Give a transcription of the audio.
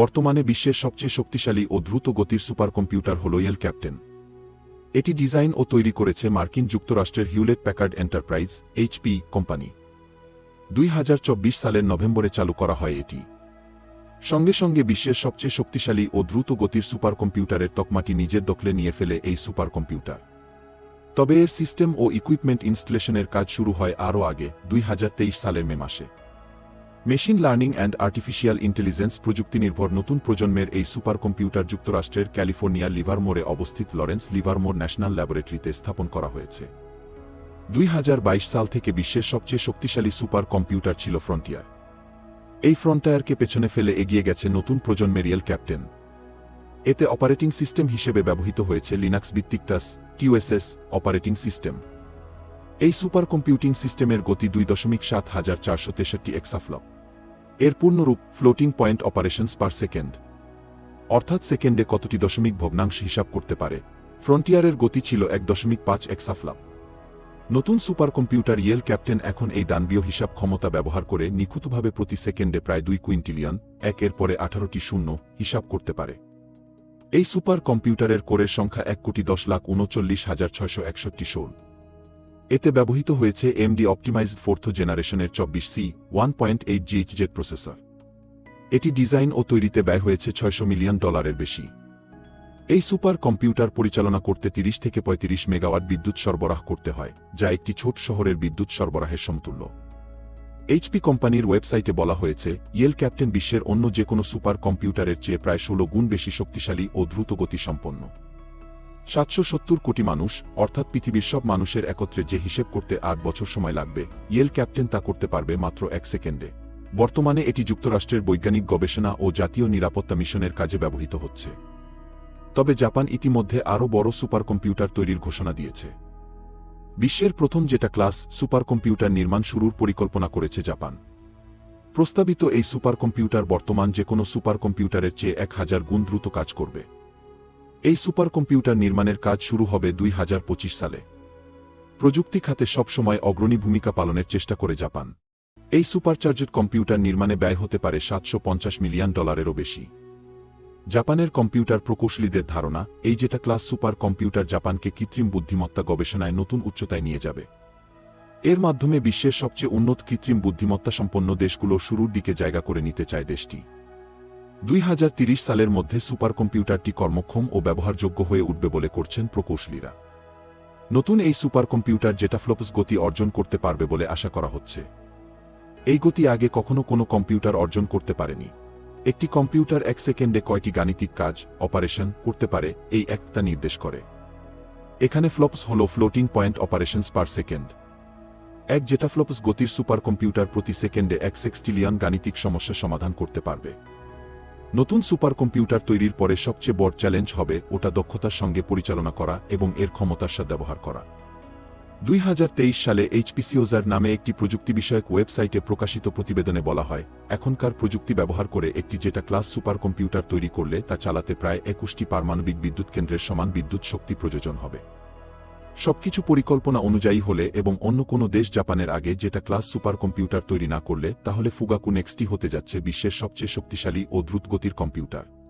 বর্তমানে বিশ্বের সবচেয়ে শক্তিশালী ও দ্রুত গতির সুপার কম্পিউটার হল ইয়েল ক্যাপ্টেন। এটি ডিজাইন ও তৈরি করেছে মার্কিন যুক্তরাষ্ট্রের Hewlett Packard Enterprise HP company. দুই হাজার চব্বিশ সালের নভেম্বরে চালু করা হয় এটি। সঙ্গে সঙ্গে বিশ্বের সবচেয়ে শক্তিশালী ও দ্রুত গতির সুপার কম্পিউটারের তকমাটি নিজের দখলে নিয়ে ফেলে এই সুপার কম্পিউটার তবে এর সিস্টেম ও ইকুইপমেন্ট ইনস্টলেশনের কাজ শুরু হয় আরও আগে, দুই হাজার তেইশ সালের মে মাসে। Machine learning and artificial intelligence প্রযুক্তি নির্ভর নতুন প্রজন্মের এই সুপার কম্পিউটার যুক্তরাষ্ট্রের ক্যালিফোর্নিয়ার লিভারমোরে অবস্থিত লরেন্স লিভারমোর ন্যাশনাল ল্যাবরেটরিতে স্থাপন করা হয়েছে। দুই হাজার বাইশ সাল থেকে বিশ্বের সবচেয়ে শক্তিশালী সুপার কম্পিউটার ছিল ফ্রন্টিয়ার। এই ফ্রন্টায়ারকে পেছনে ফেলে এগিয়ে গেছে নতুন প্রজন্মের রিয়েল ক্যাপ্টেন। এতে অপারেটিং সিস্টেম হিসেবে ব্যবহৃত হয়েছে লিনাক্স ভিত্তিক টাস, টিউএসএস অপারেটিং সিস্টেম। এই সুপার কম্পিউটিং সিস্টেমের গতি দুই দশমিক সাত হাজার চারশো তেষট্টি এক্সাফ্লপ। এর পূর্ণরূপ floating point operations per second অর্থাৎ সেকেন্ডে কতটি দশমিক ভগ্নাংশ হিসাব করতে পারে? ফ্রন্টিয়ারের গতি ছিল এক দশমিক পাঁচ এক্সাফ্লপ নতুন সুপার কম্পিউটার ইয়েল ক্যাপ্টেন এখন এই দানবীয় হিসাব ক্ষমতা ব্যবহার করে নিখুঁতভাবে প্রতি সেকেন্ডে প্রায় দুই কুইন্টিলিয়ন একের পরে আঠারোটি শূন্য হিসাব করতে পারে। এই সুপার কম্পিউটারের কোরের সংখ্যা এক কোটি দশ লাখ উনচল্লিশ হাজার ছয়শো একষট্টি ষোল। এতে ব্যবহৃত হয়েছে এমডি অপটিমাইজড ফোর্থ জেনারেশনের চব্বিশ C one point eight GHz processor এটি ডিজাইন ও তৈরিতে ব্যয় হয়েছে ছয়শো মিলিয়ন ডলারের বেশি। এই সুপার কম্পিউটার পরিচালনা করতে তিরিশ থেকে পঁয়ত্রিশ মেগাওয়াট বিদ্যুৎ সরবরাহ করতে হয়, যা একটি ছোট শহরের বিদ্যুৎ সরবরাহের সমতুল্য। এইচপি কোম্পানির ওয়েবসাইটে বলা হয়েছে ইয়েল ক্যাপ্টেন বিশ্বের অন্য যে কোনো সুপার কম্পিউটারের চেয়ে প্রায় ষোলো গুণ বেশি শক্তিশালী ও দ্রুত গতিসম্পন্ন সাতশো সত্তর কোটি মানুষ, অর্থাৎ পৃথিবীর সব মানুষের একত্রে যে হিসেব করতে আট বছর সময় লাগবে, ইয়েল ক্যাপ্টেন তা করতে পারবে মাত্র এক সেকেন্ডে। বর্তমানে এটি যুক্তরাষ্ট্রের বৈজ্ঞানিক গবেষণা ও জাতীয় নিরাপত্তা মিশনের কাজে ব্যবহৃত হচ্ছে। তবে জাপান ইতিমধ্যে আরও বড় সুপার কম্পিউটার তৈরির ঘোষণা দিয়েছে। বিশ্বের প্রথম যেটা ক্লাস সুপার কম্পিউটার নির্মাণ শুরুর পরিকল্পনা করেছে জাপান। প্রস্তাবিত এই সুপার কম্পিউটার বর্তমান যে কোনো সুপার কম্পিউটারের চেয়ে এক হাজার গুণ দ্রুত কাজ করবে। এই সুপার কম্পিউটার নির্মাণের কাজ শুরু হবে দুই হাজার পঁচিশ সালে। প্রযুক্তি খাতে সবসময় অগ্রণী ভূমিকা পালনের চেষ্টা করে জাপান। এই সুপারচার্জড কম্পিউটার নির্মাণে ব্যয় হতে পারে সাতশো পঞ্চাশ মিলিয়ন ডলারেরও বেশি। জাপানের কম্পিউটার প্রকৌশলীদের ধারণা, এই যেটা ক্লাস সুপার কম্পিউটার জাপানকে কৃত্রিম বুদ্ধিমত্তা গবেষণায় নতুন উচ্চতায় নিয়ে যাবে। এর মাধ্যমে বিশ্বের সবচেয়ে উন্নত কৃত্রিম বুদ্ধিমত্তা সম্পন্ন দেশগুলো শুরুর দিকে জায়গা করে নিতে চায় দেশটি। দুই সালের মধ্যে সুপার কম্পিউটারটি কর্মক্ষম ও ব্যবহারযোগ্য হয়ে উঠবে বলে করছেন প্রকৌশলীরা। নতুন এই সুপার কম্পিউটার যেটা ফ্লোপস গতি অর্জন করতে পারবে বলে আশা করা হচ্ছে। এই গতি আগে কখনো কোনো কম্পিউটার অর্জন করতে পারেনি। একটি কম্পিউটার এক সেকেন্ডে কয়টি গাণিতিক কাজ, অপারেশন করতে পারে, এই একটা নির্দেশ করে। এখানে ফ্লপস হল floating point operations per second. এক যেটা ফ্লপস গতির সুপার কম্পিউটার প্রতি সেকেন্ডে এক সেক্সটিলিয়ন গাণিতিক সমস্যা সমাধান করতে পারবে। নতুন সুপার কম্পিউটার তৈরির পরে সবচেয়ে বড় চ্যালেঞ্জ হবে ওটা দক্ষতার সঙ্গে পরিচালনা করা এবং এর ক্ষমতার সাথে ব্যবহার করা। দুই হাজার তেইশ সালে এইচপিসিওজার নামে একটি প্রযুক্তি বিষয়ক ওয়েবসাইটে প্রকাশিত প্রতিবেদনে বলা হয়, এখনকার প্রযুক্তি ব্যবহার করে একটি যেটা ক্লাস সুপার কম্পিউটার তৈরি করলে তা চালাতে প্রায় একুশটি পারমাণবিক বিদ্যুৎ কেন্দ্রের সমান বিদ্যুৎ শক্তি প্রয়োজন হবে। সবকিছু পরিকল্পনা অনুযায়ী হলে এবং অন্য কোনো দেশ জাপানের আগে যেটা ক্লাস সুপার কম্পিউটার তৈরি না করলে তাহলে ফুগাকু নেক্সটি হতে যাচ্ছে বিশ্বের সবচেয়ে শক্তিশালী ও দ্রুতগতির কম্পিউটার।